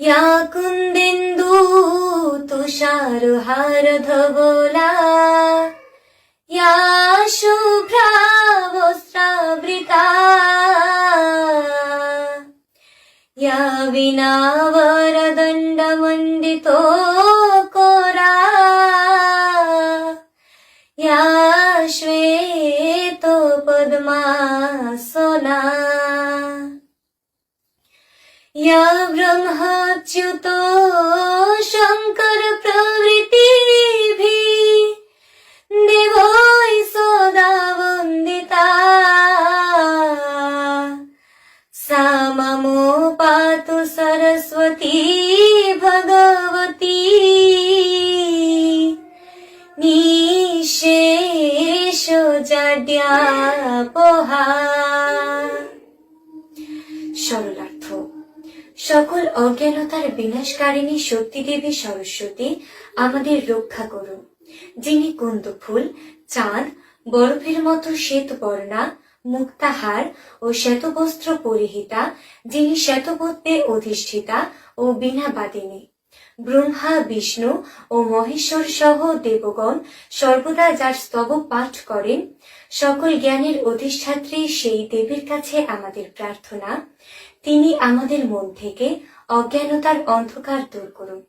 या कुंदिंदू तुषार हार धवला या शुभ्रावस्त्रावृता या विनावरदण्डमण्डितो कोरा या श्वेतो पद्मा सोना। या ब्रह्मच्युतो शङ्कर प्रवृत्तिभिः देवै सदा वन्दिता सा ममो पातु सरस्वती भगवती নিশেষ জাড্যাপহা সরলার্থ সকল অজ্ঞানতার বিনাশকারিণী শক্তি দেবী সরস্বতী আমাদের রক্ষা করুন। যিনি কুন্দ ফুল চাঁদ, বরফের মতো শ্বেত বর্ণা মুক্তাহার ও শ্বেতবস্ত্র পরিহিতা, যিনি শ্বেতবত্বে অধিষ্ঠিতা ও বীণাবাদিনী ব্রহ্মা, বিষ্ণু ও মহেশ্বর সহ দেবগণ সর্বদা যার স্তব পাঠ করেন, সকল জ্ঞানের অধিষ্ঠাত্রী সেই দেবীর কাছে আমাদের প্রার্থনা। তিনি আমাদের মন থেকে অজ্ঞানতার অন্ধকার দূর করুন।